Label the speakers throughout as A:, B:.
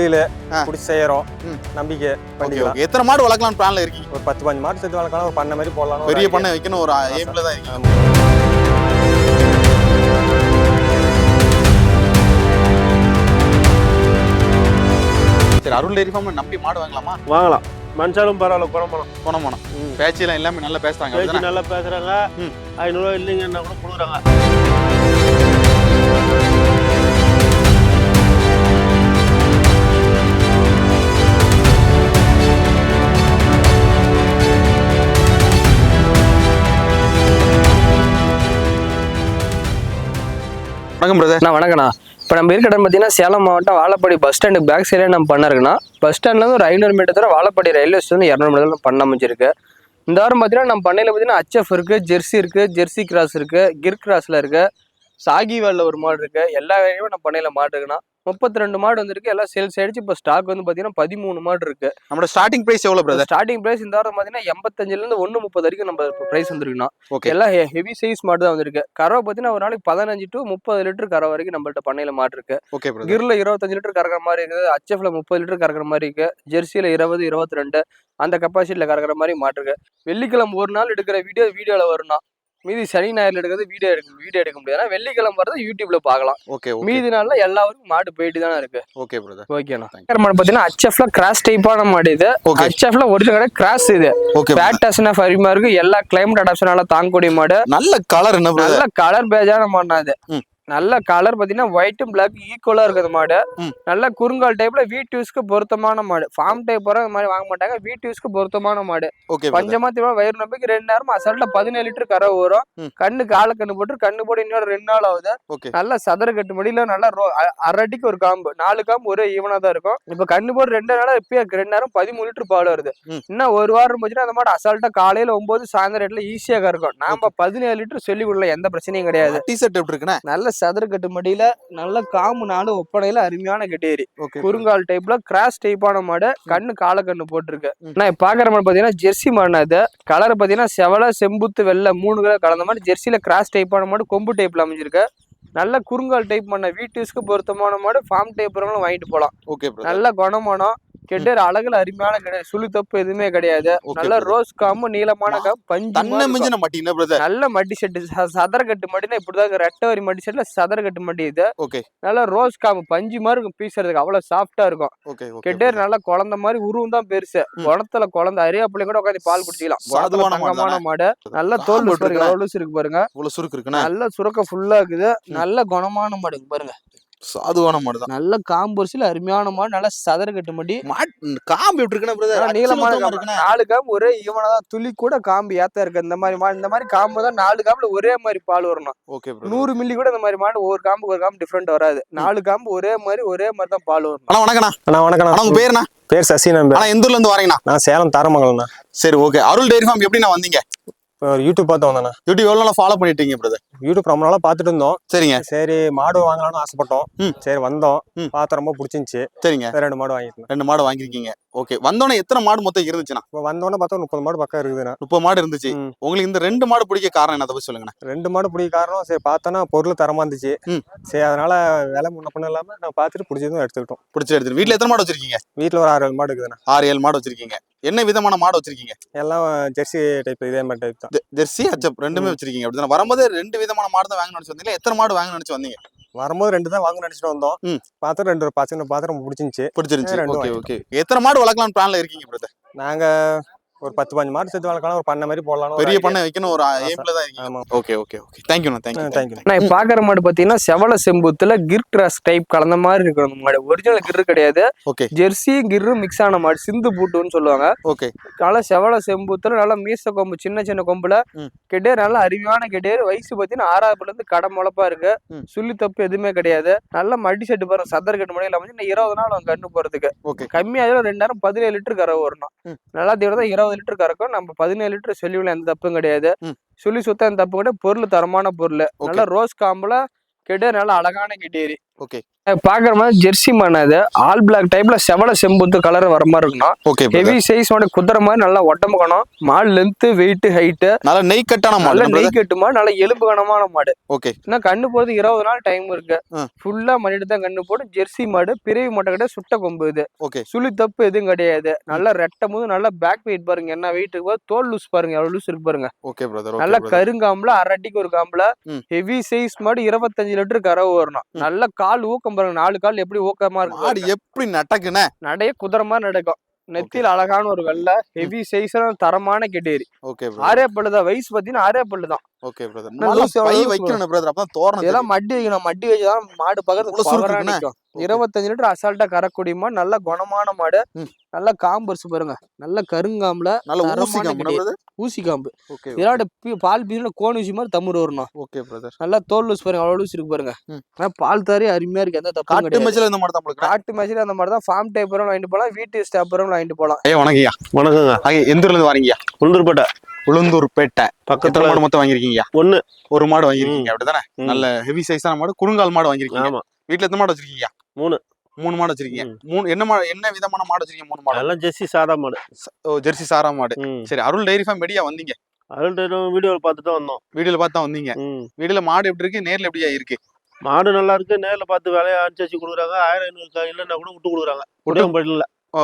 A: தொழில். பிடிச்சி செய்யறோம். நம்பிக்கை
B: ஓகே
A: பண்ணிக்கலாம்.
B: எத்தனை மாடு வளர்க்கலாம்னு பிளான்ல இருக்கீங்க?
A: ஒரு பத்து பாஞ்சு மாடு சேர்த்து வளர்க்கலாம் ஒரு பண்ணை மாதிரி போடலாம்
B: பெரிய பண்ணை வைக்கணும் ஒரு எய்ம்ல தான் இருக்கீங்க. சரி அருள் டெய்ரி ஃபார்ம் நம்பி மாடு வாங்கலாமா?
C: வாங்கலாம். மனுஷாலும் பரவாயில்ல குணமனம்
B: போனோம். போனோம் பேச்செல்லாம் எல்லாமே நல்லா பேசுறாங்க?
C: நல்லா பேசுறாங்க. ஐநூறுரூவா இல்லைங்கன்னா கூட கொடுக்குறாங்க.
B: வணக்கம் பிரதர்
D: அண்ணா வணக்கண்ணா இப்போ நம்ம இருக்கிற இடம் பார்த்தீங்கன்னா சேலம் மாவட்டம் வாழப்பாடி பஸ் ஸ்டாண்டுக்கு பேக் சைடில் நம்ம பண்ணிருக்கோண்ணா பஸ் ஸ்டாண்ட்லேருந்து ஒரு ஐநூறு மீட்டர் தூரம் வாழப்பாடி ரயில்வே ஸ்டேஷன் இரநூறு மீட்டர் பண்ண அமைச்சிருக்கு இந்த வாரம் பார்த்தீங்கன்னா நம்ம பண்ணையில் பார்த்தீங்கன்னா அச்எஃப் இருக்குது ஜெர்சி இருக்குது ஜெர்சி கிராஸ் இருக்குது கிர் கிராஸில் இருக்குது சாகிவாலில் ஒரு மாடு இருக்குது எல்லா வேலையுமே நம்ம பண்ணையில் மாடு இருக்குண்ணா. முப்பத்தி ரெண்டு மாடு வந்திருக்கு. எல்லாம் சேல்ஸ் ஆயிடுச்சு இப்போ ஸ்டாக் வந்து பார்த்தீங்கன்னா பதிமூணு மாடு இருக்குது
B: நம்மளோட ஸ்டார்டிங் பிரைஸ் எவ்வளவு பிரதர்
D: ஸ்டார்டிங் பிரைஸ் இந்த வாரம் பார்த்தீங்கன்னா எண்பத்தஞ்சிலேருந்து ஒன்று முப்பது வரைக்கும் நம்ம ப்ரைஸ் வந்துருக்குண்ணா.
B: ஓகே
D: எல்லாம் ஹெவி சைஸ் மாடு தான் வந்திருக்கு. கறவை பார்த்தீங்கன்னா ஒரு நாளைக்கு பதினஞ்சு டு முப்பது லிட்டர் கறவை வரைக்கும் நம்மள்ட்ட பண்ணையில் மாடு இருக்கு.
B: ஓகே
D: கிர்ல இருபத்தஞ்சு லிட்டர் கறக்கிற மாதிரி இருக்குது. ஹச்எஃப்ல முப்பது லிட்டர் கறக்கிற மாதிரி இருக்கு. ஜெர்சியில இருபது இருபத்தி ரெண்டு அந்த கெப்பாசிட்டியில கறக்கிற மாதிரி மாட்டு இருக்கு. வெள்ளிக்கிழமை ஒரு நாள் எடுக்கிற வீடியோ வீடியோல வரும்னா மீதி சனி ஞாயிறுல எடுக்கிறது வீடியோ எடுக்க வீடியோ எடுக்க முடியாது. வெள்ளிக்கிழமை வரது யூடியூப்ல பார்க்கலாம்.
B: ஓகே
D: மீதி நாள்ல எல்லாருக்கும் மாடு போயிட்டு தானே இருக்கு.
B: ஓகே பிரதர்
D: ஓகேண்ணா மாடு பாத்தீங்கன்னா ஹச்எஃப்ல கிராஸ் டைப்பான மாடு இது. ஹச்எஃப்ல ஒரிஜினல் கிராஸ் இது.
B: ஓகே
D: பேட்டஸ்னா ஃபரிமா இருக்கு எல்லா கிளைமேட் அடாப்ஷனால தாங்கக்கூடிய மாடு.
B: நல்ல கலர் என்ன
D: நல்ல கலர் பேஜான மாடுனா இது. நல்ல கலர் பாத்தீங்கன்னா ஒயிட்டும் பிளாக் ஈக்குவலா இருக்குது மாடு. நல்ல குறுங்கால் டைப்ல வீட் யூஸ்க்கு பொருத்தமான மாடு. ஃபார்ம் டைப் போற இந்த மாதிரி வாங்க மாட்டாங்க. வீட் யூஸ்க்கு பொருத்தமான மாடு. பஞ்சமா தீவனம் வயிறு நம்பிக்கை ரெண்டு நேரம் அசல்ட்ல பதினேழு லிட்டர் கறவை வரும். கண்ணு கால கண்ணு போட்டு கண்ணு போட்டு இன்னொரு ரெண்டு நாள் ஆகுது. நல்ல சதுர கட்டு மடியில நல்ல அரை அடிக்கு ஒரு காம்பு. நாலு காம்பு ஒரே ஈவனா தான் இருக்கும். இப்ப கண்ணு போட்டு ரெண்டு நாளா இப்பயே ரெண்டு நேரம் பதிமூணு லிட்டர் பால் வருது. இன்னும் ஒரு வாரம் போச்சுன்னா அந்த மாடு அசால்ட்டா காலையில ஒன்பது சாயந்தரம் ரேட்ல ஈஸியா கறக்கும். நாம பதினேழு லிட்டர் சொல்லி கொடுக்கலாம். எந்த பிரச்சனையும் கிடையாது.
B: டி ஷர்ட் எப்படி இருக்குண்ணே?
D: நல்ல சதுர கட்டு மடியில நல்ல காம்பு நாலு ஒப்பனையில அருமையான கட்டேரி. குறுங்கால் டைப்ல கிராஸ் டைப்பான மாடு கண்ணு கால கண்ணு போட்டிருக்கு. நான் பாக்குற மாடு பாத்தீங்கன்னா ஜெர்சி மாடுனா இது. கலர் பாத்தீங்கன்னா செவல செம்புத்து வெள்ளை மூணு கலர் கலந்த மாதிரி ஜெர்சியில கிராஸ் டைப்பான மாடு கொம்பு டைப்ல அமைஞ்சிருக்கு. நல்ல குறுங்கால் டைப் பண்ண வீட்டுஸ்க்கு பொருத்தமான மாடு ஃபார்ம் டைப் வாங்கிட்டு போலாம்.
B: ஓகே
D: நல்ல குணமானம். கெட்டர் அழகுல அருமையான கிடையாது சுழி தப்பு எதுவுமே கிடையாது. நல்ல ரோஸ் காம்பு நீளமான காம்பு பஞ்சு
B: தன்னை. மிஞ்சின மாட்டி என்ன பிரதர்
D: நல்ல மட்டி செட்டு சதர கட்டு மட்டினா இப்படிதான் ரெட்டை வரி மட்டி செட்ல சதர கட்டு மட்டி இது.
B: ஓகே.
D: நல்ல ரோஸ் காம்பு பஞ்சு மாதிரி இருக்கும். பீசுறதுக்கு அவ்வளவு சாஃப்டா இருக்கும். கெட்டேர் நல்ல குழந்தை மாதிரி உருவம் தான் பெருசு.
B: ம்.
D: குணத்துல குழந்தை அரியா பிள்ளைங்க கூட உட்காந்து பால் குடிச்சிக்கலாம். தங்கமான? மாடு. நல்ல தோல். பாருங்க எவ்வளவு இருக்கு பாருங்க.
B: இவ்வளவு சுருக்கு இருக்குண்ணே?
D: நல்ல சுரக்க ஃபுல்லா இருக்குது. நல்ல குணமான மாடு பாருங்க.
B: சாதுவான மாடு தான்.
D: நல்ல காம்பரிசில அருமையான மாடு நல்ல சதர கட்டு மட்டி.
B: மாட் காம்பு எப்படி
D: ஆனா நீளமான காம்பு நாலு காம்பு ஒரே ஈவனா தான். துளி கூட காம்பு ஏத்த இருக்கு இந்த மாதிரி மாடு இந்த மாதிரி காம்பு தான் நாலு காம்புல ஒரே மாதிரி பால் வரணும்.
B: ஓகே பிரதர்
D: நூறு மில்லி கூட இந்த மாதிரி மாடு ஒவ்வொரு காம்பு ஒரு காம்பு டிஃப்ரெண்ட் வராது. நாலு காம்பு ஒரே மாதிரி ஒரே மாதிரி தான் பால் வரணும்.
B: அண்ணா வணக்கண்ணா
A: அண்ணா வணக்கம்
B: அண்ணா உங்க பேருண்ணா
A: பேர் சசி நம்பி
B: அண்ணா எந்த ஊர்ல இருந்து வரீங்கண்ணா?
A: நான் சேலம் தாரமங்கலம்ண்ணா.
B: சரி ஓகே அருள் டெய்ரி ஃபார்ம் எப்படி நான் வந்தீங்க?
A: இப்போ யூடியூப் பார்த்து வந்தேண்ணா.
B: யூடியூப் எவ்வளவு நாளா ஃபாலோ பண்ணிட்டு இருக்கீங்க பிரதர்
A: யூடியூப் ரொம்ப நாளாக பார்த்துட்டு இருந்தோம்.
B: சரிங்க.
A: சரி மாடு வாங்கலாம்னு ஆசைப்பட்டோம். சரி வந்தோம். பார்த்து ரொம்ப பிடிச்சிருந்துச்சி.
B: சரிங்க.
A: ரெண்டு மாடு வாங்கிட்டேன்
B: ரெண்டு மாடு வாங்கிருக்கீங்க ஓகே. வந்தோடனே எத்தனை மாடு மொத்தம் இருந்துச்சுண்ணா?
A: இப்போ வந்தோடனே பார்த்தா முப்பது மாடு பக்கம் இருக்குதுண்ணா.
B: முப்பது மாடு இருந்துச்சு. உங்களுக்கு இந்த ரெண்டு மாடு பிடிக்க காரணம் என்ன? பத்தி சொல்லுங்கண்ணா.
A: ரெண்டு மாடு பிடிக்க காரணம் சரி பார்த்தோன்னா பொருள் தரமா இருந்துச்சு. சரி அதனால விலை முன்ன பண்ண இல்லாம நான் பார்த்துட்டு பிடிச்சதும் எடுத்துக்கிட்டோம்.
B: பிடிச்சி எடுத்துட்டு வீட்டுல எத்தனை மாடு வச்சிருக்கீங்க?
A: வீட்டில் ஒரு ஆறு ஏழு மாடு இருக்குதுண்ணா.
B: ஆறு ஏழு மாடு வச்சிருக்கீங்க. என்ன விதமான மாடு வச்சிருக்கீங்க?
A: எல்லாம் ஜெர்சி டைப் இதே மாதிரி டைப் தான்.
B: ஜெர்சி அச்சப் ரெண்டுமே வச்சிருக்கீங்க அப்படிதானே? வரும்போது ரெண்டு விதமான மாடு தான் வாங்க நினைச்சு வந்தீங்களா? எத்தனை மாடு வாங்க நினைச்சு வந்தீங்க?
A: வரும்போது ரெண்டு தான் வாங்க நினைச்சிட்டு வந்தோம்.
B: ம்.
A: பார்த்து ரெண்டு பார்த்து ரொம்ப பிடிச்சிருந்துச்சு.
B: பிடிச்சிருந்துச்சு. Okay okay. எத்தனை மாடு வளர்க்கலாம்னு பிளான்ல இருக்கீங்க பிரதர்?
A: நாங்க ஒரு பத்து பாஞ்சு மாடு சேர்த்து வளர்க்கலாம் ஒரு பண்ணை மாதிரி போடலாம்
B: பெரிய பண்ணை வைக்கணும் ஒரு எய்ம்ல தான் இருக்கீங்க ஓகே ஓகே ஓகே தேங்க்யூண்ணா தேங்க்யூ
A: தேங்க்யூ
D: நான் பாக்குற மாடு பாத்தீங்கன்னா செவல செம்புத்துல கிர் கிராஸ் டைப் கலந்த மாதிரி இருக்கு அந்த மாடு. ஒரிஜினல் கிரு கிடையாது.
B: ஓகே
D: ஜெர்சி கிர்ரு மிக்ஸ் ஆன மாடு. சிந்து பூட்டுன்னு சொல்லுவாங்க.
B: ஓகே
D: நல்லா செவல செம்புத்துல நல்லா மீச கொம்பு சின்ன சின்ன கொம்புல. கெட்டேர் நல்லா அருமையான கெட்டேர் வயசு பாத்தீங்கன்னா ஆறாவதுல இருந்து கடை முளப்பா இருக்கு. சுள்ளி தப்பு எதுவுமே கிடையாது. நல்ல மடி செட்டு பாருங்க. சதர் கட்டு மடியில் இருபது நாள் அவங்க கண்ணு போறதுக்கு. கம்மியாக ரெண்டாயிரம் பதினேழு லிட்டர் கறவை வரணும். நல்லா தீவிரம் தான் இருபது லிட்டர் கறக்கும். நம்ம பதினேழு லிட்டர் சொல்லிவில எந்த தப்பும் கிடையாது. சொல்லி சுத்தம் எந்த தப்பு கிடையாது. பொருள் தரமான பொருள். நல்ல ரோஸ் காம்புல கெட்டேர் நல்ல அழகான கெட்டேரி.
B: ஓகே.
D: பாக்குற மாதிரி ஜெர்சி மாடு அது. ஆல் பிளாக் டைப்ல செவல செம்புத்து கலர் வர மாதிரி இருக்கணும்
B: ஓகே
D: ஹெவி சைஸ் மாடு குதிரை மாதிரி நல்லா உடம்பு கணம். மாடு லென்த் வெயிட் ஹைட்டு
B: நல்ல நெய் கட்டான மாடு
D: நெய் கட்டு மாடு நல்ல எலும்பு கனமான மாடு.
B: ஓகே.
D: இன்னும் கண்ணு போறது இருபது நாள் டைம் இருக்கு. ஃபுல்லா மடிட்டு தான் கண்ணு போடும் ஜெர்சி மாடு பிறவி மாட்டை கிட்ட சுட்ட கொம்பு இது.
B: ஓகே.
D: சுழி தப்பு எதுவும் கிடையாது. நல்லா ரெட்டும் போது நல்லா பேக் வெயிட் பாருங்க என்ன வெயிட் இருக்கு தோல் லூஸ் பாருங்க எவ்வளவு லூஸ் இருக்கு பாருங்க.
B: ஓகே பிரதர்
D: நல்ல கருங்காம்புல அரட்டிக்கு ஒரு காம்புல. ஹெவி சைஸ் மாடு இருபத்தஞ்சு லிட்டர் கறவு வரணும். நல்ல கால் ஊக்கம் பாருங்க. நாலு கால் எப்படி ஊக்கமா இருக்கு
B: மாடு. எப்படி நட்டக்குன்னு?
D: நடைய குதிரை மாதிரி நடக்கும். நெத்தியில அழகான ஒரு வெள்ளை ஹெவி சைஸான தரமான கெட்டேரி
B: ஓகே
D: ஆரே பல்லு தான் வயசு பாத்தீங்கன்னா ஆரே பல்லு தான்
B: ஓகே பிரதர்
D: நல்லா
B: பை வைக்கணும் பிரதர் அப்பதான் தோரணம்
D: இதெல்லாம் மட்டி வைக்கணும். மாடு பக்கத்துல
B: சுருக்கு
D: பவரா
B: இருக்குண்ணே.
D: நிக்கும்
B: Okay.
D: இருபத்தஞ்சு லிட்டர் அசால்ட்டா கறக்கூடிய மாடு. நல்ல குணமான மாடு. நல்ல காம்பு பாருங்க. நல்ல கருங்காம்புல
B: நல்ல ஊசி காம்பு.
D: ஊசி இதோட பால் பீஸ்ல கோன் ஊசி மாதிரி தமிழ் வரணும்
B: ஓகே பிரதர்
D: நல்லா தோல் லூஸ் பாருங்க. அவ்வளவு லூஸ் இருக்கு பாருங்க. ஆனா பால் தாரி அருமையா இருக்கு. எந்த தப்பு
B: காட்டு மேட்ச்ல இந்த மாடு தான்
D: காட்டு மேட்ச்ல அந்த மாதிரி தான். ஃபார்ம் டைப் வாங்கிட்டு போலாம் வீட்டு ஸ்டாப் வாங்கிட்டு போலாம்
B: ஐயா வணக்கம்யா
C: வணக்கங்க
B: ஐயா எந்த ஊர்ல இருந்து வரீங்கயா
C: உளுந்தூர்பேட்டை
B: உளுந்தூர் பேட்டை
C: பக்கத்துல
B: மாடு மொத்தம் வாங்கிருக்கீங்க
C: ஒண்ணு.
B: ஒரு மாடு வாங்கிருக்கீங்க அப்படிதானே. நல்ல ஹெவி சைஸான மாடு குறுங்கால் மாடு வாங்கிருக்கீங்க வீட்ல எத்தனை மாடு வச்சிருக்கீங்க?
C: மூணு.
B: மூணு மாடு வச்சிருக்கீங்க. மூணு என்ன மாடு என்ன விதமான மாடு வச்சிருக்கீங்க மூணு மாடு?
C: அதெல்லாம் ஜெர்சி சாதா மாடு.
B: ஓ ஜெர்சி சாரா மாடு. சரி அருள் டைரி ஃபார்ம் வெடியா வந்தீங்க.
C: அதுல வீடியோவில் பார்த்துட்டு வந்தோம்.
B: வீடியோல பார்த்தா வந்தீங்க.
C: ம்.
B: வீடியோல மாடு எப்படி இருக்கு நேர்ல எப்படியா இருக்கு?
C: மாடு நல்லா இருக்கு நேர்ல பார்த்து விலையை அனுசரிச்சு கொடுக்குறாங்க. ஆயிரம் ஐநூறு இல்லைன்னா கூட விட்டு கொடுக்குறாங்க. உடம்படியில்
B: ஓ.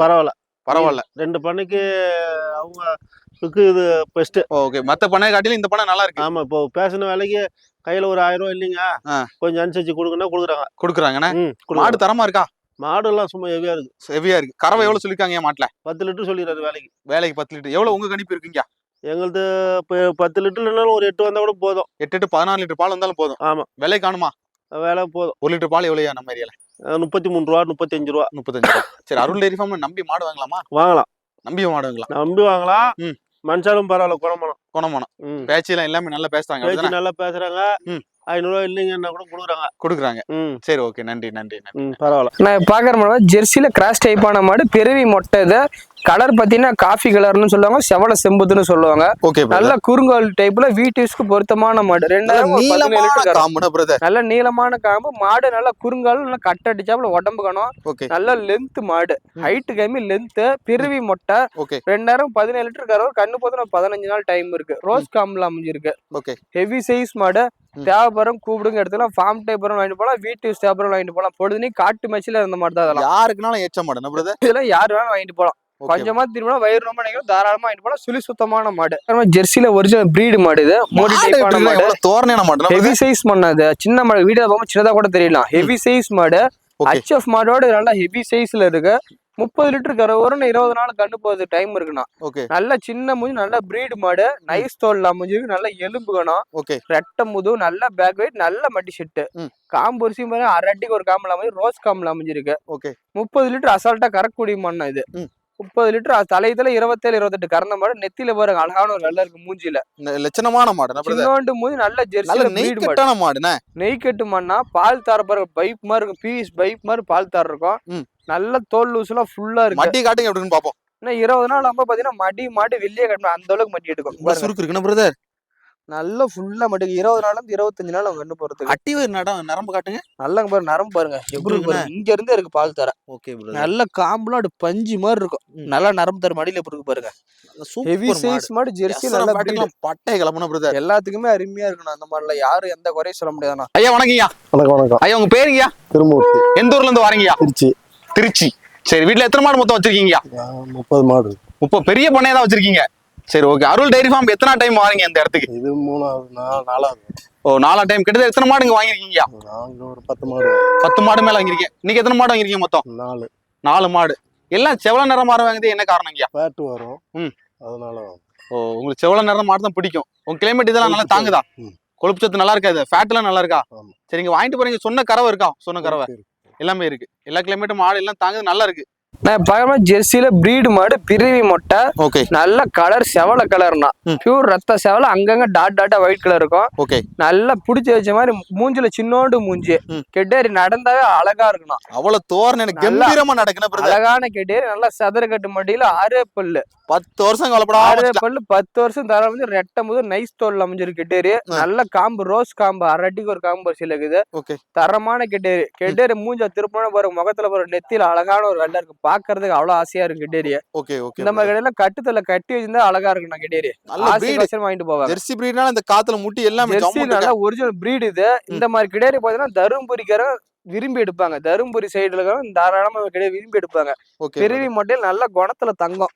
C: பரவாயில்ல.
B: பரவாயில்ல.
C: ரெண்டு பண்ணைக்கு அவங்களுக்கு இது பெஸ்ட்
B: ஓகே மத்த பண்ணை காட்டிலும் இந்த பண்ணை நல்லா இருக்கு.
C: ஆமா இப்போ பேசின வேலைக்கு கையில ஒரு ஆயிரம் ரூபாய் இல்லைங்க. கொஞ்சம் அனுசரிச்சு கொடுங்கன்னா கொடுக்குறாங்க.
B: கொடுக்குறாங்கண்ணே? மாடு தரமா இருக்கா?
C: மாடு எல்லாம் சும்மா ஹெவியா இருக்கு.
B: ஹெவியா இருக்கு. கறவை எவ்வளவு சொல்லிருக்காங்க என் மாட்டுல?
C: பத்து லிட்டர் சொல்லிடுறாரு வேலைக்கு.
B: வேலைக்கு பத்து லிட்டர். எவ்வளவு உங்க கணிப்பு இருக்குங்க?
C: எங்களுது பத்து லிட்டர் இல்லைனாலும் ஒரு எட்டு வந்தா கூட போதும்.
B: எட்டு எட்டு பதினாலு லிட்டர் பால் வந்தாலும் போதும்.
C: ஆமா.
B: விலை காணுமா?
C: வேலை போதும்.
B: ஒரு லிட்டர் பால் எவ்வளோயா நம்ம ஏரியால?
C: முப்பத்தி மூணு ரூபா முப்பத்தஞ்சு ரூபா.
B: முப்பத்தஞ்சு ரூபா. சரி அருள் டைரி ஃபார்ம்ல நம்பி மாடு வாங்கலாமா?
C: வாங்கலாம்.
B: நம்பி மாடு வாங்கலாம்.
C: நம்பி வாங்கலாம்.
B: ம்.
C: மனுஷாலும் பரவாயில்ல குணமானம்
B: குணமானம் பேச்செல்லாம் எல்லாமே நல்லா பேசுறாங்க
C: பேச்சு? நல்லா பேசுறாங்க.
B: ம்.
C: ஐநூறுரூவா இல்லைங்கன்னா கூட கொடுக்குறாங்க.
B: கொடுக்குறாங்க. சரி ஓகே. நன்றி நன்றி
C: பரவாயில்ல.
D: நான் பாக்குற மாடு ஜெர்சியில கிராஸ் டைப்பான மாடு பெருவி மொட்டை இது கலர் பாத்தீங்கன்னா காஃபி கலர்னு சொல்லுவாங்க செவல செம்புதுன்னு சொல்லுவாங்க.
B: ஓகே
D: நல்ல குறுங்கால் டைப்ல வீட்டுக்கு பொருத்தமான மாடு. ரெண்டாயிரம் நல்ல நீளமான காம்பு. மாடு நல்ல குறுங்கால் நல்லா கட் அடிச்சாப்புல உடம்பு கணும். நல்ல லென்த் மாடு. ஹைட் கம்மி லென்த் பிறவி மொட்டை. ரெண்டாயிரம் பதினேழு லிட்டர் கறவை கண்ணு போதும் பதினஞ்சு நாள் டைம் இருக்கு. ரோஸ் காம்பில் அமைஞ்சிருக்கு. ஹெவி சைஸ் மாடு. தேவைப்பறம் கூப்பிடுங்க எடுத்துக்கலாம். ஃபார்ம் டைப்பரம் வாங்கிட்டு போகலாம். வீட்டு தேவைப்பறம் வாங்கிட்டு போகலாம். பொழுதுனே காட்டு மேட்ச்ல இருந்த மாதிரி தான் அதெல்லாம்.
B: யாருக்குனாலும் ஏச்ச மாடு என்ன பிரதர்
D: இதெல்லாம் யார் வேணாலும் வாங்கிட்டு போகலாம். கொஞ்சமா திரும்பினா வயிறு ரொம்ப நினைக்கிறோம் தாராளமா வாங்கிட்டு போகலாம் சுழி சுத்தமான மாடு. ஜெர்சியில ஒரிஜினல் பிரீடு மாடு இது. மோடி
B: மாடு
D: டைப்பான மாடு.
B: தோரணையான மாடு?
D: ஹெவி சைஸ் பண்ணாது சின்ன மாடு வீடியோ பார்க்கும் சின்னதா கூட தெரியலாம். ஹெவி சைஸ் மாடு. ஹச்எஃப் மாடோட நல்லா ஹெவி சைஸ்ல இருக்கு. முப்பது லிட்டர் கரை வரும் இருபது நாள் கண்டு போகுது. டைம் இருக்குண்ணா.
B: ஓகே.
D: நல்ல சின்ன மூஞ்சி நல்ல பிரீடு மாடு. நைஸ் தோல் அமைஞ்சிருக்கு நல்ல எலும்பு கணம்
B: ஓகே.
D: ரெட்டை முது நல்ல பேக் வெயிட் நல்ல மட்டி செட்டு
B: ம்.
D: காம்பு அரிசி மாதிரி அரட்டிக்கு ஒரு காம்பில் அமைஞ்சு ரோஸ் காம்பில் அமைஞ்சிருக்கு
B: ஓகே.
D: முப்பது லிட்டர் அசால்ட்டா கறக்கூடிய மண்ணா இது. முப்பது லிட்டர் தலையத்துல இருபத்தேழு இருபத்தெட்டு கறந்த மாடு நெத்தியில பாருங்க அழகான ஒரு வெள்ளை இருக்கு மூஞ்சில
B: லட்சணமான மாடு
D: சின்னோண்டு மூஞ்சி நல்ல
B: நல்ல
D: ஜெர்சி
B: நெய்
D: பிரீடு மாடு
B: கட்டான மாடுண்ணே
D: நெய் கட்டு மண்ணா பால் தார பாருங்க பைப் மாதிரி இருக்கும் பிவிஸ் பைப் மாதிரி பால் தார் இருக்கும். நல்ல தோல் லூஸ்லாம் ஃபுல்லா இருக்கு.
B: மட்டி காட்டுங்க எப்படின்னு பாப்போம்
D: இன்னும் இருபது நாள் ஆகும்போது பாத்தீங்கன்னா மடி மாடு வெளியே கட்டணும் அந்த அளவுக்கு மட்டி எடுக்கும்.
B: சுருக்கு இருக்குண்ணா பிரதர்
D: நல்ல ஃபுல்லா மட்டி இருபது நாள்ல இருந்து இருபத்தஞ்சு நாள் அவங்க கண்டு போறதுக்கு.
B: அட்டி வயிறு நடம் நரம்பு காட்டுங்க.
D: நல்லா பாருங்க நரம்பு பாருங்க. எப்படி இங்க இருந்தே இருக்கு பால் தர.
B: ஓகே
D: நல்ல காம்புலாம் அப்படி பஞ்சு மாதிரி இருக்கும். நல்லா நரம்பு தர மடியில எப்படி இருக்கு பாருங்க. ஹெவி சைஸ் மாடு. ஜெர்சி நல்லா.
B: பட்டை கிளம்புன பிரதர்
D: எல்லாத்துக்குமே அருமையா இருக்கணும் அந்த மாதிரில யாரும் எந்த குறையும் சொல்ல முடியாதுண்ணா.
B: ஐயா வணக்கம்யா
E: வணக்கம் வணக்கம்.
B: ஐயா உங்க பேருங்கய்யா.
E: திருமூர்த்தி.
B: எந்த ஊர்ல இருந்து வரீங்கய்யா?
E: திருச்சி.
B: திருச்சி. சரி வீட்ல எத்தனை மாடு மொத்தம் வச்சிருக்கீங்க
E: முப்பது மாடு
B: முப்பது. பெரிய பண்ணையா தான் வச்சிருக்கீங்க? சரி ஓகே அருள் டைரி ஃபார்ம் எத்தனை டைம் வாரீங்க இந்த இடத்துக்கு?
E: இது மூணாவது நாலாவது.
B: ஓ நாலா டைம் கிட்டத்தட்ட எத்தனை மாடு இங்க வாங்கிருக்கீங்க
E: நாங்க ஒரு பத்து மாடு
B: பத்து மாடு மேல வாங்கிருக்கீங்க இன்னைக்கு எத்தனை மாடு வாங்கிருக்கீங்க மொத்தம்?
E: நாலு.
B: நாலு மாடு. எல்லாம் செவல நிறம் மாடு வாங்குறது என்ன காரணங்கய்யா
E: ஃபேட் வரும்.
B: ம்.
E: அதனால
B: ஓ உங்களுக்கு செவல நிறம் மாடு தான் பிடிக்கும். உங்க கிளைமேட் இதெல்லாம் நல்லா தாங்குதா. கொழுப்பு சத்து நல்லா இருக்காது. ஃபேட் எல்லாம் நல்லா இருக்கா. சரிங்க வாங்கிட்டு போறீங்க. சொன்ன கறவை இருக்கா? சொன்ன கறவை. எல்லாமே இருக்கு. எல்லா கிளைமேட்டும் மாடு எல்லாம் தாங்குது நல்லா இருக்கு.
D: நான் பார்க்கணும் ஜெர்சியில பிரீடு மாடு பிரிவி மொட்டை
B: ஓகே
D: நல்ல கலர் செவல கலர்னா. பியூர் ரத்த செவல அங்கங்க டாட் டாட்டா ஒயிட் கலர் இருக்கும்.
B: ஓகே
D: நல்லா புடிச்சு வச்ச மாதிரி மூஞ்சில சின்னோண்டு மூஞ்சி. கெட்டேரி நடந்தாவே அழகா இருக்கணும்.
B: அவ்வளவு தோரணை கம்பீரமா நடக்கணும்
D: அழகான கெட்டேரி நல்லா சதுர கட்டு மடியில ஆரே பல்லு.
B: பத்து வருஷம்
D: ஆரே
B: வச்சுக்கலாம்.
D: பல்லு பத்து வருஷம் தர வந்து ரெட்டை முதல் நைஸ் தோல் அமைஞ்சிருக்கு கெட்டேரி நல்ல காம்பு ரோஸ் காம்பு அரட்டிக்கு ஒரு காம்பு வரிசையில் இருக்குது
B: ஓகே
D: தரமான கெட்டேரி கெட்டேரி மூஞ்ச திருப்பினா பாருங்க முகத்துல பாருங்க நெத்தியில அழகான ஒரு வெள்ளை இருக்கு. பாக்குறதுக்கு அவ்வளவு ஆசையா இருக்கு கெட்டேரிய.
B: ஓகே ஓகே
D: இந்த மாதிரி கடையில கட்டுத்தல கட்டி வச்சிருந்தா அழகா இருக்கு நான் கெட்டேரி
B: நல்ல
D: ஆசை வாங்கிட்டு போவாங்க
B: ஜெர்சி பிரீட்னால இந்த காத்துல முட்டி எல்லாமே
D: ஜெர்சி நல்ல ஒரிஜினல் பிரீடு இது. இந்த மாதிரி கிடையாது பாத்தீங்கன்னா தருமபுரிக்காரங்க விரும்பி எடுப்பாங்க. தருமபுரி சைடுல தாராளமா கிடையாது விரும்பி எடுப்பாங்க. பிறவி மட்டும் நல்ல குணத்துல தங்கம்.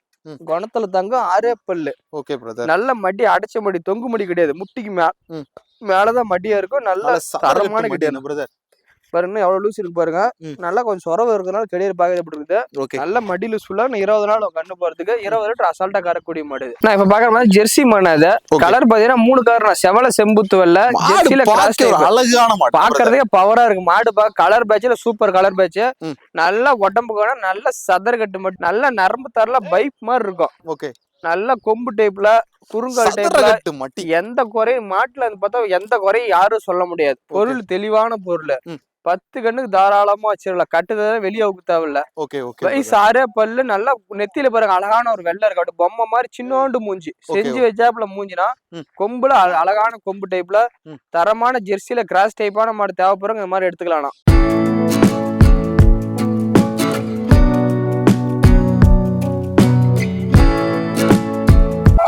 D: குணத்துல தங்கம் ஆரே பல்லு
B: ஓகே பிரதர்
D: நல்ல மடி அடைச்ச மடி தொங்கு மடி கிடையாது. முட்டிக்கு மே
B: ம்.
D: மேலதான் மடியா இருக்கும். நல்ல தரமான கிடையாது
B: பிரதர்
D: பாருங்க எவ்வளவு லூஸ் இருக்கு பாருங்க. நல்லா கொஞ்சம் சொரவு இருக்கிறனால கிடையாது பாக்க எப்படி இருக்குது
B: ஓகே.
D: நல்ல மடி லூஸ் ஃபுல்லா இருபது நாள் கண்ணு போறதுக்கு. இருபது லிட்டர் அசால்ட்டா கறக்கூடிய மாடு. நான் இப்ப பாக்குற மாதிரி ஜெர்சி மாடு. கலர் பாத்தீங்கன்னா மூணு கலர் நான். செவல செம்புத்து வெள்ள
B: ஒரு அழகான மாடு.
D: பாக்குறதுக்கே பவரா இருக்கு. மாடு பா கலர் பேட்ச்ல சூப்பர் கலர் பேட்ச். நல்ல உடம்பு வேணும் நல்ல சதர் கட்டு மட்டும். நல்ல நரம்பு தரல பைப் மாதிரி இருக்கும்.
B: ஓகே.
D: நல்ல கொம்பு டைப்ல குறுங்கால் டைப்ல எந்த குறையும் மாட்டுல பார்த்தா எந்த குறையும் யாரும் சொல்ல முடியாது. பொருள் தெளிவான பொருள். பத்து கண்ணுக்கு தாராளமா வச்சிடலாம் கட்டுதல வெளியே அவுக்க தேவையில்ல.
B: ஓகே ஓகே
D: வயசு ஆறே பல்லு நல்லா நெத்தியில பாருங்க அழகான ஒரு வெள்ளை இருக்கு. அப்படியே பொம்மை மாதிரி சின்னோண்டு மூஞ்சி. செஞ்சு வச்சாப்புல மூஞ்சினா. கொம்புல அழ- அழகான கொம்பு டைப்ல. தரமான ஜெர்சியில கிராஸ் டைப்பான மாடு தேவைப்படுறவங்க இந்த மாதிரி எடுத்துக்கலாம்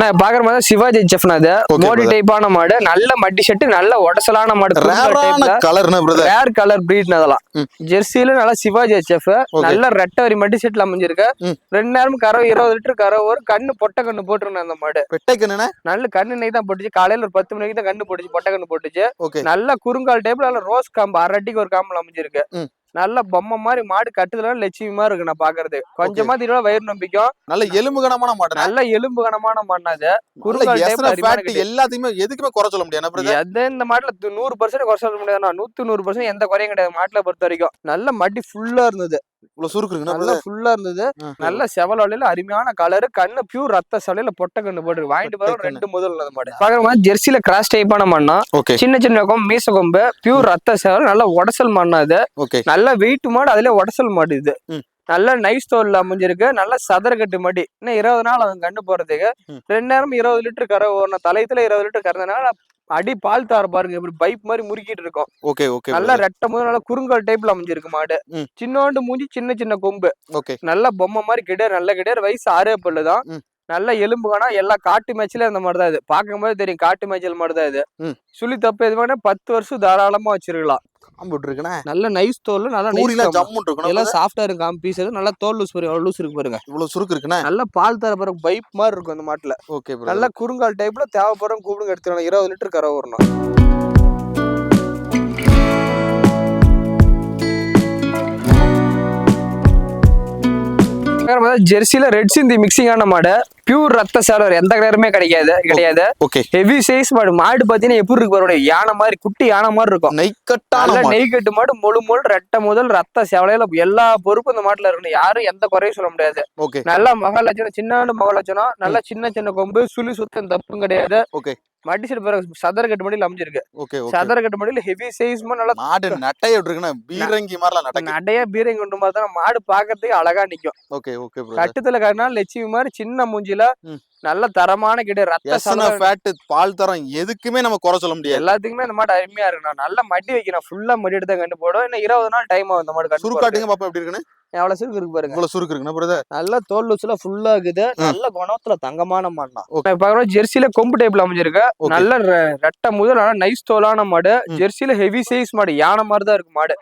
D: நான் பாக்குற மாதிரி சிவாஜி செஃப்னா அது
B: Okay,
D: மோடி. டைப்பான மாடு நல்ல மட்டி ஷெட்டு நல்ல உடசலான மாடு
B: பிரதர்
D: ரேர் கலர் பிரீட் அதெல்லாம். ஜெர்சியில நல்லா சிவாஜி ஹெச்எஃப் நல்ல ரெட்டை வரி மட்டி செட்ல அமைஞ்சிருக்கு. ரெண்டு நேரம் கறவை இருபது லிட்டர் கறவை வரும் கண்ணு பொட்டை கண்ணு போட்டுருந்தேன் அந்த மாடு.
B: பெட்டைக்கு என்ன
D: நல்ல கண்ணு நெய் தான் போட்டுச்சு. காலையில ஒரு பத்து மணிக்கு தான் கண்ணு போட்டுச்சு பொட்டை கண்ணு போட்டுச்சு. நல்ல குறுங்கால் டைப்ல நல்ல ரோஸ் காம்பு அரட்டிக்கு ஒரு காம்புல அமைஞ்சிருக்கு. நல்ல பொம்மை மாதிரி மாடு கட்டுதல லட்சுமி மாதிரி இருக்கு நான் பாக்குறது. கொஞ்சமா தீவிர வயிறு நம்பிக்கும்.
B: நல்ல எலும்பு கனமான மாடு
D: நல்ல எலும்பு கனமான
B: ஃபேட் எல்லாத்தையுமே எதுக்குமே குறை சொல்ல முடியாது.
D: எந்த இந்த மாட்டுல நூறு பர்சன்ட் குறை சொல்ல முடியாதுண்ணா. நூத்து நூறு பர்சன்ட் எந்த குறையும் கிடையாது மாட்டுல பொறுத்த வரைக்கும். நல்ல மடி ஃபுல்லா இருந்தது.
B: இவ்வளவு சுருக்கு இருக்குன்னா
D: நல்லா ஃபுல்லா இருந்தது. நல்ல செவல வலையில அருமையான கலரு கண்ணு பியூர் ரத்த சலையில பொட்டை கண்ணு போட்டு வாங்கிட்டு போற ரெண்டு முதல் உள்ளது மாடு. பாக்குற மாதிரி ஜெர்சியில கிராஸ் டைப்பான மண்ணா. சின்ன சின்ன கொம்பு மீச கொம்பு பியூர் ரத்த செவல் நல்ல உடசல் மண்ணா இது நல்ல வெயிட் மாடு அதுல உடசல் மாடு இது. நல்ல நைஸ் தோல்ல அமைஞ்சிருக்கு. நல்ல சதரக்கட்டு மடி. இன்னும் இருபது நாள் அவன் கண்டு போறதுக்கு. ரெண்டு நேரம் இருபது லிட்டர் கரை ஓடணும். தலையத்துல இருபது லிட்டர் கறந்தனால அடி பால் தார பாருங்க இப்படி பைப் மாதிரி முறுக்கிட்டு இருக்கும்.
B: ஓகே ஓகே
D: நல்ல ரெட்டை முதல் நல்ல குறுங்கால் டைப்ல அமைஞ்சிருக்கு மாடு. சின்னோண்டு மூஞ்சி சின்ன சின்ன கொம்பு.
B: ஓகே.
D: நல்ல பொம்மை மாதிரி கிடையாது நல்ல கிடையாது வயசு ஆறே பல்லு தான். நல்ல எலும்பு காணா எல்லா காட்டு மேட்ச்ல இந்த மாதிரி தான் இது. பார்க்கும்போது தெரியும் காட்டு மேட்சல் மாதிரி தான் இது. சுழி தப்பு எது வேணா பத்து வருஷம் தாராளமா வச்சிருக்கலாம்.
B: காம்பு இருக்குண்ணே
D: நல்ல நைஸ் தோல் நல்லா நைஸ்
B: ஜம்முன் இருக்கணும்.
D: எல்லாம் சாஃப்டா இருக்கும் காம்பு. பீஸ் நல்லா தோல் லூஸ் பாருங்க லூஸ் இருக்கு பாருங்க.
B: இவ்வளவு சுருக்கு இருக்குண்ணே.
D: நல்ல பால் தர பிறகு பைப் மாதிரி இருக்கும் அந்த மாட்டுல.
B: ஓகே
D: நல்ல குறுங்கால் டைப்ல தேவைப்படுறவங்க கூப்பிடுங்க எடுத்துக்கலாம் இருபது லிட்டர் கரை வரணும். ஜெர்சில ரெட் சிந்தி மிக்சிங் ஆன மாடு பியூர் ரத்த சேலர் எந்த கலருமே கிடைக்காது கிடையாது.
B: ஓகே
D: ஹெவி சைஸ் மாடு மாடு பாத்தீங்கன்னா எப்படி இருக்கு பாருங்க யானை மாதிரி குட்டி யானை மாதிரி இருக்கும்.
B: நெய்க்கட்டான
D: நல்ல
B: மாடு.
D: நெய் கட்டு மாடு முழு முழு ரெட்டை முதல் ரத்த செவலையில எல்லா பொறுப்பும் இந்த மாட்டுல இருக்கணும். யாரும் எந்த குறையும் சொல்ல முடியாது. நல்ல மகாலட்சணம் சின்னாண்டு மகாலட்சணம் நல்ல சின்ன சின்ன கொம்பு சுழி சுத்தம் தப்பும் கிடையாது.
B: ஓகே
D: மடி சைடு பிறகு சதர கட்டு மடியில் அமைஞ்சிருக்கு.
B: ஓகே
D: சதர கட்டு மடியில் ஹெவி சைஸ் நல்லா
B: மாடு நட்டைய இருக்குண்ணே பீரங்கி மாதிரிலாம் நட்டை
D: நடைய பீரங்கி கொண்டு பார்த்தா மாடு பாக்கிறதுக்கு அழகா நிக்கும்.
B: ஓகே ஓகே
D: கட்டுத்துல கட்டினா லட்சுமி மாதிரி சின்ன மூஞ்சில. நல்ல தரமான கிட்ட ரத்த
B: ஃபேட் பால் தரம் எதுக்குமே நம்ம குறை சொல்ல முடியாது.
D: எல்லாத்துக்குமே இந்த மாடு அருமையா இருக்கு நான் நல்லா மடி வைக்கணும். ஃபுல்லா மடி எடுத்து கண்டு போடும் இன்னும் இருபது நாள் டைம் ஆகும் இந்த மாடு.
B: சுருக்காட்டுங்க பாப்பா எப்படி இருக்குன்னு?
D: எவ்வளவு சுருக்கு இருக்கு பாருங்க.
B: இவ்வளவு சுருக்கு இருக்குண்ணா பிரதர்
D: நல்ல தோல் லூசுல ஃபுல்லா இருக்குது நல்ல குணத்துல தங்கமான மாடு
B: Okay.
D: பாக்குறோம் ஜெர்சியில கொம்பு டைப்ல அமைஞ்சிருக்கு. நல்ல ரெட்டை முதல் நல்லா நைஸ் தோலான மாடு.
B: ம்.
D: ஜெர்சியில ஹெவி சைஸ் மாடு யானை மாதிரி தான் இருக்கு மாடு.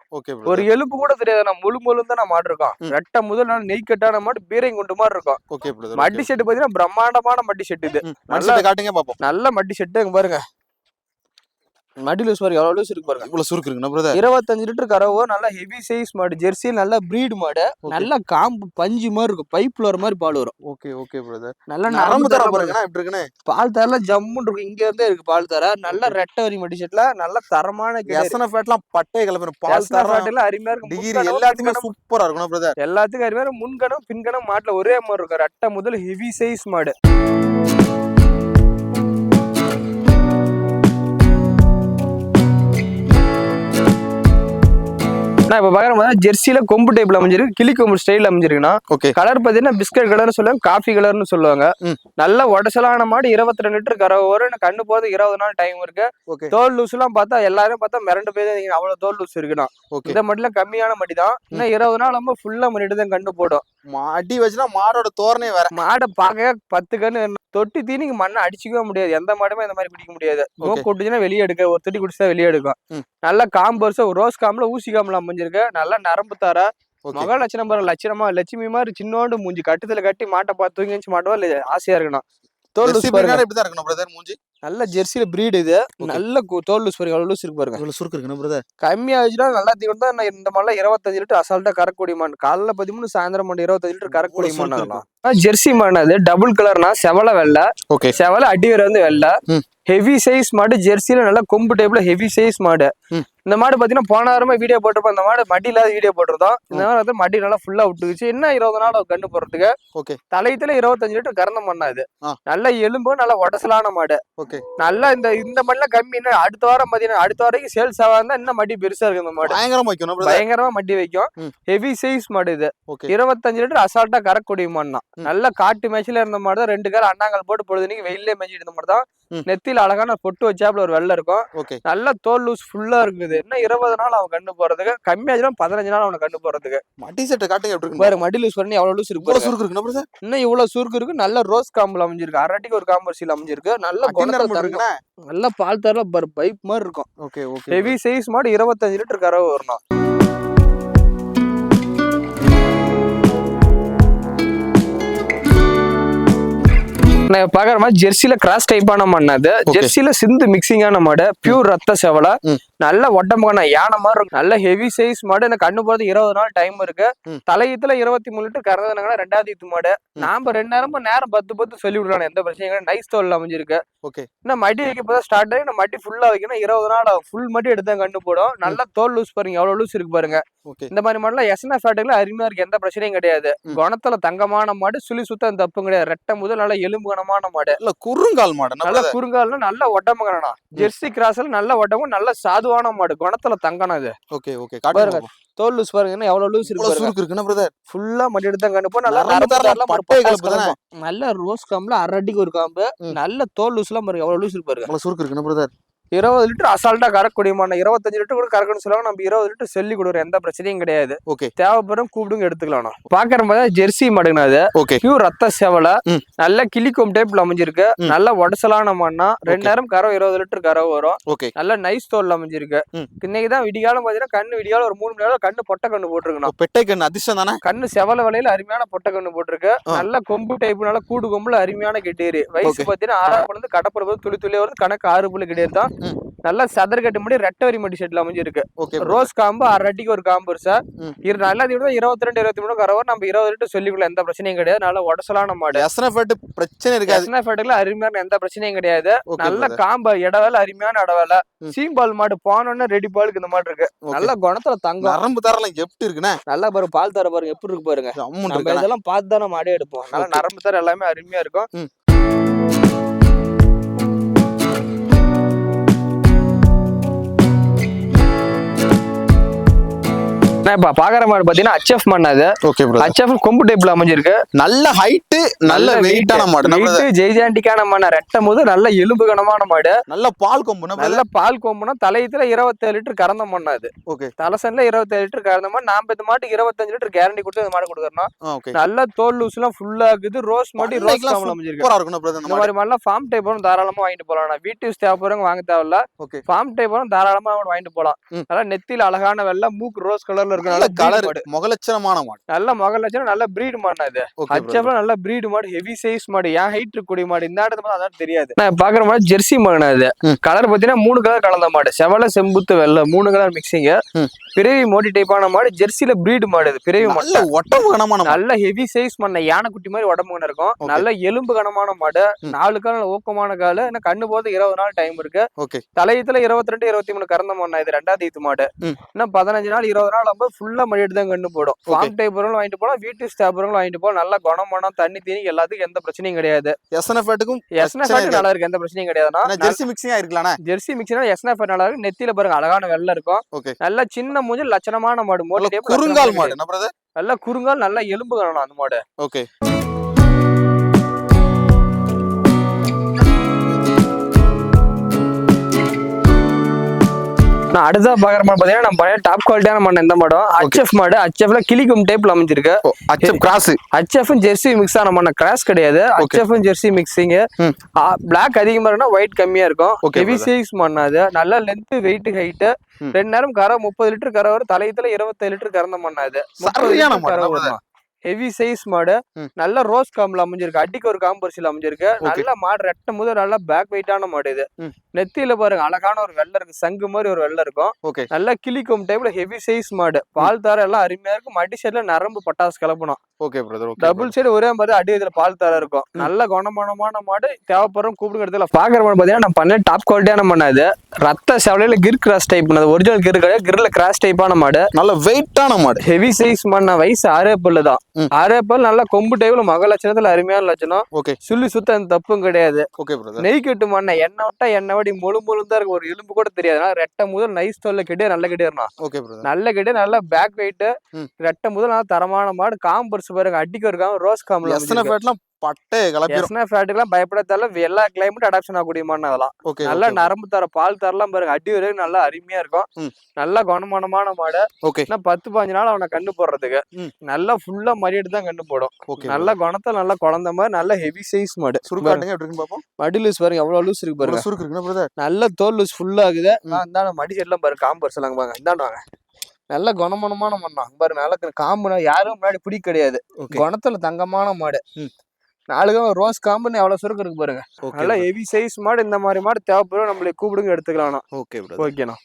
D: ஒரு எலும்பு கூட தெரியாது. நான் முழு முழு தான் நான் மாடு இருக்கோம். ரெட்டை முதல் நல்லா நெய் கட்டான மாடு பீரங்கி குண்டு மாதிரி இருக்கும். மட்டி செட்டு பாத்தீங்கன்னா பிரம்மாண்டமான மட்டி செட்டு இது. நல்லா
B: காட்டுங்க பாப்போம்.
D: நல்ல மட்டி செட்டு பாருங்க. மடி லூஸ் பாருங்க எவ்வளவு லூஸ் இருக்கு பாருங்க.
B: இவ்வளவு சுருக்கு பிரதர்
D: இருபத்தஞ்சு லிட்டர் கறவோ நல்ல ஹெவி சைஸ் மாடு ஜெர்சி நல்ல பிரீடு மாடு. நல்ல காம்பு பஞ்சு மாதிரி இருக்கும். பைப்ல வர மாதிரி பால் வரும்.
B: ஓகே ஓகே பிரதர்
D: நல்ல
B: நரம்பு தர பாருங்கண்ணா எப்படி இருக்குன்னு.
D: பால் தரல ஜம்முன்னு இருக்கும். இங்க இருந்தே இருக்கு பால் தர. நல்ல ரெட்டை வரி மடி செட்ல நல்ல தரமான
B: எசன ஃபேட்லாம் பட்டை கிளம்புற பால் தர
D: பால் அருமையா இருக்கும்.
B: டிகிரி எல்லாத்துக்குமே சூப்பரா இருக்கணும் பிரதர்
D: எல்லாத்துக்கும் அருமையா இருக்கும். முன்கணம் பின்கணம் மாட்டுல ஒரே மாதிரி இருக்கும். ரெட்டை முதல் ஹெவி சைஸ் மாடு. நான் இப்ப பாக்குற மாதிரி ஜெர்சியில கொம்பு டைப்ல அமைஞ்சிருக்கு கிளி கொம்பு ஸ்டைல் அமைஞ்சிருக்குன்னா
B: ஓகே
D: கலர் பாத்தீங்கன்னா பிஸ்கட் கலர்னு சொல்லுவாங்க காஃபி கலர்னு சொல்லுவாங்க. நல்ல உடசலான மாடு இருபத்தி ரெண்டு லிட்டர் கறவை வரும் கண்ணு போது இருபது நாள் டைம் இருக்கு. தோல் லூஸ் எல்லாம் பார்த்தா எல்லாரும் பார்த்தா மிரண்டு போய் தான் அவ்வளவு தோல் லூஸ் இருக்குண்ணா
B: ஓகே
D: இந்த மட்டும் கம்மியான மடி தான். இன்னும் இருபது நாள் நம்ம ஃபுல்லா பண்ணிட்டு தான் கண்டு போடும்.
B: அடி வச்சுனா மாடோட தோரணே வேற.
D: மாடை பார்க்க பத்து கண்ணு தொட்டி தீனிக்கு மண்ணை அடிச்சுக்கவே முடியாது. எந்த மாடுமே இந்த மாதிரி பிடிக்க முடியாது. நோக்கு. கொட்டுச்சுன்னா வெளியே எடுக்க ஒரு தொட்டி குடிச்சா வெளியே எடுக்கும். நல்ல காம்பு வருஷம் ஒரு ரோஸ் காம்புல ஊசி காம்புல அமைஞ்சிருக்கு. நல்ல நரம்பு தார. மக லட்சணம் பாரு லட்சணமா லட்சுமி மாதிரி சின்னோண்டு மூஞ்சி கட்டுத்துல கட்டி மாட்டை பார்த்து தூங்கி வச்சு மாட்டவா? இல்ல ஆசையா இருக்கணும். தோல் லூஸ் பாருங்க.
B: இப்படி தான் இருக்கணும் பிரதர் மூஞ்சி?
D: நல்ல ஜெர்சியில பிரீடு இது. நல்ல தோல் லூஸ் பாருங்க லூஸ் இருக்கு பாருங்க
B: இவ்வளவு சுருக்கு இருக்கணும் பிரதர்
D: கம்மியா ஆச்சுன்னா நல்லா தீவனம் தான் இந்த மாதிரிலாம் இருபத்தஞ்சு லிட்டர் அசால்ட்டா கறக்கூடிய மான். காலைல பதிமூணு சாயந்தரம் மணி இருபத்தஞ்சு லிட்டர்
B: இவ்வளவு
D: மான் ஜெர்சி மான் அது டபுள் கலர்னா செவல வெள்ளை.
B: ஓகே
D: செவல அடி வேற வந்து வெள்ளை. ஹெவி சைஸ் மாடு ஜெர்சியில நல்லா கொம்பு டைப்ல ஹெவி சைஸ் மாடு. இந்த மாடு பாத்தீங்கன்னா போன வாரமா வீடியோ போட்டிருப்போம். இந்த மாடு மடி இல்லாத வீடியோ போட்டிருந்தோம். இந்த மாதிரி வந்து மடி நல்லா ஃபுல்லா விட்டுக்குச்சு என்ன இருபது நாள் கண்டு போறதுக்கு
B: ஓகே
D: தலையத்துல இருபத்தஞ்சு லிட்டர் கறந்த மண்ணா இது. நல்ல எலும்பு நல்ல உடசலான மாடு.
B: ஓகே.
D: நல்லா இந்த இந்த மண்ணில் கம்மி இன்னும் அடுத்த வாரம் பாத்தீங்கன்னா அடுத்த வரைக்கும் சேல்ஸ் ஆகாம இன்னும் மடி பெருசா இருக்கு இந்த மாடு.
B: பயங்கரமா பிரதர்
D: பயங்கரமா மட்டி வைக்கும். ஹெவி சைஸ் மாடு இது. இருபத்தஞ்சு லிட்டர் அசால்ட்டா கறக்கூடிய மாடு தான்
B: ம்.
D: நல்ல காட்டு மேய்ச்சல இருந்த மாடு தான் ரெண்டு கால் அண்ணாங்கல் போட்டு பொழுதுனிக்கு வெயிலே மேய்ச்சிட்டு இருந்த மாடு தான். நெத்தியில அழகான பொட்டு வச்சாப்புல ஒரு வெள்ளை இருக்கும். நல்ல தோல் லூஸ் ஃபுல்லா இருக்குது. இன்னும் இருபது நாள் அவன் கண்டு போறதுக்கு. கம்மியாச்சுன்னா பதினஞ்சு நாள் அவனை கண்டு போறதுக்கு.
B: மட்டி செட்டை காட்டுங்க எப்படி இருக்கு
D: பாரு மடி லூஸ் பண்ணி எவ்வளவு லூஸ் இருக்கு.
B: சுருக்கு பிரதர்
D: இன்னும் இவ்வளவு சுருக்கு இருக்கு. நல்ல ரோஸ் காம்புல அமைஞ்சிருக்கு. அரட்டிக்கு ஒரு காம்பர்சியில் அமைஞ்சிருக்கு. நல்ல குணத்துல.
B: இருக்குண்ணா
D: நல்ல பால் தரல பைப் மாதிரி இருக்கும்.
B: ஓகே ஓகே
D: ஹெவி சைஸ் மாடு இருபத்தஞ்சு லிட்டர் கறவை வரணும். நான் பாக்குற மாதிரி ஜெர்சில கிராஸ் டைப்பான
B: Okay.
D: ஜெர்சில சிந்து மிக்சிங்கான மாடு. பியூர் ரத்த செவலை. நல்ல உடம்புக்கான யானை மாதிரி இருக்கும். நல்ல ஹெவி சைஸ் மாடு. எனக்கு கண்ணு போறது இருபது நாள் டைம் இருக்கு. தலையத்துல இருபத்தி மூணு லிட்டர் கறந்ததுனால ரெண்டாவது ஈத்து மாடு. நாம ரெண்டு நேரமும் நேரம் பத்து பத்து சொல்லி விடலாம் எந்த பிரச்சனையும் நைஸ் தோல் அமைஞ்சிருக்கு.
B: ஓகே
D: இன்னும் மடி வைக்க போதா ஸ்டார்ட் ஆகி நம்ம மடி ஃபுல்லா வைக்கணும். இருபது நாள் ஃபுல் மடி எடுத்து கண்டு போடும். நல்லா தோல் லூஸ் பாருங்க. எவ்வளவு லூஸ் இருக்கு பாருங்க. இந்த மாதிரி மாடுலாம் எஸ்என்ஆ ஃபேட்டுல அருமையா இருக்கு. எந்த பிரச்சனையும் கிடையாது. குணத்துல தங்கமான மாடு சுழி சுத்தம் தப்பும் கிடையாது. ரெட்டை முதல் நல்ல எலும்பு கனமான மாடு.
B: இல்ல குறுங்கால் மாடு
D: நல்ல? குறுங்கால்னா நல்ல உடம்பு கணனா ஜெர்சி கிராஸ்ல நல்ல உடம்பு நல்ல சாதுவான மாடு. குணத்துல தங்கணும் இது
B: ஓகே ஓகே.
D: பாருங்க. தோல் லூஸ் பாருங்க. எவ்வளவு லூஸ் இருக்கு
B: சுருக்கு இருக்குண்ணா பிரதர்
D: ஃபுல்லா மடி எடுத்து தான் கண்டு போ நல்லா. நல்ல ரோஸ் காம்புல அரடிக்கு ஒரு காம்பு. நல்ல தோல் லூஸ்லாம் பாருங்க. எவ்வளவு லூஸ் இருக்கு பாருங்க.
B: சுருக்கு இருக்குண்ணா பிரதர்
D: இருபது லிட்டர் அசால்ட்டா கறக்கூடிய மாட்டோம் இருபத்தஞ்சு லிட்டர் கூட கறக்கணும்னு சொல்லுவாங்க. நம்ம இருபது லிட்டர் சொல்லி கொடுக்குறோம் எந்த பிரச்சனையும் கிடையாது.
B: ஓகே.
D: தேவைப்படும் கூப்பிடுங்க எடுத்துக்கலாம். பாக்குற மாதிரி ஜெர்சி மாடுங்கண்ணா அது
B: ஓகே.
D: பியூர் ரத்த செவலை. நல்ல கிளிக்கோம் டைப்ல அமைஞ்சிருக்கு. நல்ல உடசலான மண்ணா ரெண்டு நேரம் கறவை இருபது லிட்டர் கறவை வரும்.
B: ஓகே.
D: நல்ல நைஸ் தோல்ல அமைஞ்சிருக்கு. இன்னைக்கு தான் விடிகாலம் பாத்தீங்கன்னா கண்ணு விடிகாலம் ஒரு மூணு மணி நேரம் கண்ணு பொட்டை கண்ணு போட்டிருக்கணும்
B: பெட்டை கண்ணு அதிர்ஷ்டம் தானே?
D: கண்ணு செவல வலையில அருமையான பொட்டை கண்ணு போட்டிருக்கு. நல்ல கொம்பு டைப் நல்ல கூடு கொம்புல அருமையான கெட்டேரி. வயசு. பாத்தீங்கன்னா ஆறாம் பிறந்து கடப்புற போது துளி துளி வருது. கணக்கு ஆறு புள்ளி கிடையாது தான். நல்ல சதர் கட்டு முடி ரெட்டை வரி மடி ஷெட்ல அமைஞ்சிருக்கு. ரோஸ் காம்பு அரை அடிக்கு ஒரு காம்பு சார். இரு நல்லா தீவிரம் இருபத்தி ரெண்டு இருபத்தி மூணு கரவர் நம்ம இருபது லிட்டர் சொல்லிக்கல எந்த பிரச்சனையும் கிடையாது. நல்ல உடசலான மாடு.
B: எஸ்ன ஃபேட் பிரச்சனை இருக்காது.
D: எஸ்னா ஃபேட்டுல அருமையான எந்த பிரச்சனையும் கிடையாது. நல்ல. காம்பு இடவேல அருமையான இடவேல. சீம்பால் மாடு போனோன்னு ரெடி பாலுக்கு இந்த மாடு இருக்கு. நல்ல குணத்துல தங்கம்.
B: நரம்பு தரலாம். எப்படி இருக்குண்ணே?
D: நல்லா பாருங்க பால் தர பாருங்க. எப்படி இருக்கு பாருங்க. நம்ம இதெல்லாம் பார்த்து தான் நம்ம மாடே எடுப்போம். நல்லா. நரம்பு தர எல்லாமே அருமையா இருக்கும். இப்ப பாக்குற மாடு பாத்தீங்கன்னா ஹச்எஃப் மண் அது
B: ஓகே
D: ஹச்எஃப் கொம்பு டைப்ல அமைஞ்சிருக்கு.
B: நல்ல ஹைட் நல்ல வெயிட்டான மாடு?
D: வெயிட் ஜெய்ஜாண்டிக்கான மண்ண. ரெட்டும் போது நல்ல எலும்பு கனமான மாடு.
B: நல்ல பால் கொம்பு
D: நல்ல பால் கொம்புனா தலையத்துல இருபத்தேழு லிட்டர் கறந்த மண்ணா அது
B: ஓகே
D: தலசன்ல இருபத்தேழு லிட்டர் கறந்த மாடு நாம இந்த மாட்டுக்கு இருபத்தஞ்சு லிட்டர் கேரண்டி கொடுத்து இந்த மாடு கொடுக்குறோம். நல்ல தோல் லூஸ் எல்லாம் ஃபுல்லா இருக்குது. ரோஸ் மாடி ரோஸ் காமல் அமைஞ்சிருக்கு. இந்த மாதிரி மாடலாம் ஃபார்ம் டைப் வரும் தாராளமா வாங்கிட்டு போலாம். வீட்டு யூஸ் தேவைப்படுறவங்க வாங்க தேவையில்ல.
B: ஓகே
D: ஃபார்ம் டைப் வரும் தாராளமா வாங்கிட்டு போலாம். நல்லா நெத்தியில அழகான வெள்ளை மூக்கு ரோஸ் கலர்ல இருக்கும்
B: நல்ல கலர் முகலட்சணமான மாடு.
D: நல்ல மகள் லட்சம் நல்ல பிரீடு மாடு இது. ஹச்எஃப்ல நல்ல பிரீடு மாடு ஹெவி சைஸ் மாடு ஏன் ஹைட் இருக்கக்கூடிய மாடு? இந்த இடத்துல அதான் தெரியாது. நான் பாக்குற மாடு ஜெர்சி மாடுனா இது.
B: ம்.
D: கலர் பாத்தீங்கன்னா மூணு கலர் கலந்த மாடு. செவல செம்புத்து வெள்ளை மூணு கலர் மிக்சிங். பிறவி மோடி டைப்பான மாடு ஜெர்சில பிரீடு மாடு இது பிறவி மாடு.
B: நல்ல கனமான மாடு.
D: நல்ல ஹெவி சைஸ் பண்ண யானைக்குட்டி மாதிரி உடம்பு கணம் இருக்கும். நல்ல எலும்பு கனமான மாடு. நாலு கால் ஊக்கமான கால் இன்னும் கண்ணு போது இருபது நாள் டைம் இருக்கு. தலையத்துல இருபத்தி ரெண்டு இருபத்தி மூணு கறந்த மண்ணா இது ரெண்டாவது ஈத்து மாடு. இன்னும் பதினஞ்சு நாள் இருபது நாள் ஆகும்போது ஃபுல்லா மடிட்டு தான் கண்ணு போடும். ஃபார்ம் டைப் வாங்கிட்டு போலாம் வீட்டு ஸ்டாப் வாங்கிட்டு போலாம். நல்லா குணம் மனம் தண்ணி தீனி எல்லாத்துக்கும் எந்த பிரச்சனையும் கிடையாது.
B: எஸ்என்எஃப்க்கும்
D: எஸ்னா நல்லா இருக்கு எந்த பிரச்சனையும் கிடையாதுன்னா
B: ஜெர்சி மிக்சிங்கா இருக்கலாம்ண்ணே
D: ஜெர்சி மிக்ஸ்னா எஸ்னா நல்லா இருக்கு. நெத்தியில பாருங்க அழகான வெள்ளை இருக்கும். நல்ல சின்ன மூஞ்சி லட்சணமான மாடு. மோடி
B: குறுங்கால் மாடு.
D: நல்ல குறுங்கால் நல்ல எலும்பு காணணும் அந்த மாடு.
B: ஓகே
D: நான் அடுத்தா பாக்குற மாடு பாத்தீங்கன்னா நம்ம பழைய டாப் குவாலிட்டியான மாடு இந்த மாடம் ஹச்எஃப் மாடு. ஹச்எஃப்ல கிளிக்கும் டைப்ல அமைஞ்சிருக்கு.
B: அச்சப் கிராஸ்
D: ஹச்எஃப் ஜெர்சி மிக்ஸ் ஆன மாடு கிராஸ் கிடையாது. HF Jersey mixing. பிளாக் அதிகமா இருக்குன்னா ஒயிட் கம்மியா இருக்கும். ஹெவி. சைஸ் மண்ணு அது. நல்ல லென்த் வெயிட் ஹைட். ரெண்டு நேரம் கரை முப்பது லிட்டர் கரை வரும். தலையத்துல இருபத்தேழு லிட்டர் கறந்த மண்ணு அது.
B: சரியான என்ன
D: ஹெவி சைஸ் மாடு. நல்ல ரோஸ் காம்புல அமைஞ்சிருக்கு. அடிக்கு ஒரு காம்பரிசில அமைஞ்சிருக்கு. நல்ல மாடு ரெட்டை முதல் நல்ல பேக் வெயிட்டான மாடு இது. நெத்தியில பாருங்க அழகான ஒரு வெள்ளை இருக்கு. சங்கு மாதிரி ஒரு வெள்ளை இருக்கும். நல்ல கிளிக்கும் டைப்ல ஹெவி சைஸ் மாடு பால் தார எல்லாம் அருமையா இருக்கும். மடி சைடுல நரம்பு பட்டாசு கிளப்பணும்.
B: ஓகே பிரதர்
D: டபுள் சைடு ஒரே மாதிரி அடி இதுல பால் தார இருக்கும். நல்ல குணமானமான மாடு தேவைப்படுறோம் கூப்பிடுங்க இடத்துல பாக்குற மாடு பாத்தீங்கன்னா நம்ம பண்ண டாப் குவாலிட்டியான மண்ணா இது ரத்த செவலையில Gir cross type original Gir கிர்ல cross டைப்பான மாடு
B: நல்ல வெயிட்டான மாடு
D: ஹெவி சைஸ் மண்ணா வயசு ஆறே பல்லு தான். ஆறே பல் நல்ல கொம்பு டைப்ல மக லட்சணத்துல அருமையான லட்சணம்.
B: ஓகே.
D: சுள்ளி சுத்த தப்பும் கிடையாது.
B: ஓகே பிரதர்
D: நெய் கட்டு மண்ணை எண்ணெய் விட்டா எண்ணெய் வடி முழு முழு தான் இருக்கு ஒரு எலும்பு கூட தெரியாது. ரெட்டை முதல் நைஸ் தொல்ல கிட்டே நல்ல கிட்டேறணும்
B: ஓகே பிரதர்
D: நல்ல கிட்டே நல்ல பேக் வெயிட். ரெட்டை முதல் நல்ல தரமான மாடு. காம்பர்ஸ் பாருங்க. அடிக்க ஒரு காம்பு ரோஸ் காம்பு
B: எஸ்என்எஃப்லாம் பட்டே கலப்பிடும்
D: எஸ்னா ஃபேட்டுக்கெல்லாம் பயப்பட தேவை எல்லா கிளைமேட் அடாப்ஷன் ஆகக்கூடிய மாடு அதெல்லாம்.
B: ஓகே
D: நல்ல நரம்பு தர பால் தரலாம் பாருங்க. அடி வரைக்கும் நல்லா அருமையா இருக்கும். நல்ல குணமானமான மாடு.
B: ஓகே
D: பத்து பாஞ்சு நாள் அவனை கண்டு போடுறதுக்கு. நல்லா ஃபுல்லா மறியட்டு தான் கண்டு போடும்.
B: ஓகே
D: நல்ல குணத்தை நல்ல குழந்த மாதிரி நல்ல ஹெவி சைஸ் மாடு.
B: சுருக்காட்டுங்க எப்படி பாப்போம்
D: மடி லூஸ் பாருங்க எவ்வளவு லூஸ் இருக்கு பாருங்க.
B: சுருக்கு இருக்குன்னா பிரதர்
D: நல்ல தோல் லூஸ் ஃபுல்லா இருக்குது
B: ம்.
D: நான் மடி செல்லாம் பாருங்க காம்பர்ஸ் எல்லாம் பாருங்க. இந்தாண்ட வாங்க நல்ல குணமானமான மண்ணா பாருங்க நல்ல காம்புனா யாரும் முன்னாடி பிடி கிடையாது. குணத்துல தங்கமான மாடு.
B: ம்.
D: நாலு ரோஸ் காம்புன்னு எவ்வளவு சுருக்கு இருக்கு பாருங்க. நல்ல ஹெவி சைஸ் மாடு இந்த மாதிரி மாடு தேவைப்படும் நம்மளுக்கு கூப்பிடுங்க எடுத்துக்கலாம்
B: ஓகே
D: ஓகேண்ணா